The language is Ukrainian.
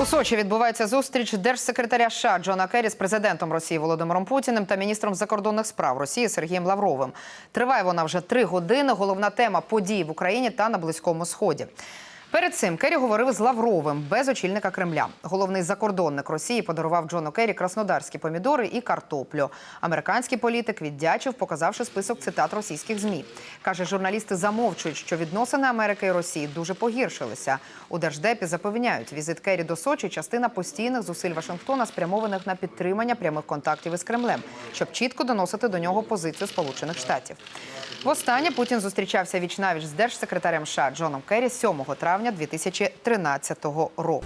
У Сочі відбувається зустріч держсекретаря США Джона Керрі з президентом Росії Володимиром Путіним та міністром закордонних справ Росії Сергієм Лавровим. Триває вона вже три години. Головна тема подій в Україні та на Близькому Сході. Перед цим Керрі говорив з Лавровим без очільника Кремля. Головний закордонник Росії подарував Джону Керрі краснодарські помідори і картоплю. Американський політик віддячив, показавши список цитат російських змі. каже, журналісти замовчують, що відносини Америки і Росії дуже погіршилися. У держдепі запевняють, візит Керрі до Сочі частина постійних зусиль Вашингтона, спрямованих на підтримання прямих контактів із Кремлем, щоб чітко доносити до нього позицію Сполучених Штатів. Востаннє Путін зустрічався віч навіч з держсекретарем США Джоном Керрі 7 травня 2013 року.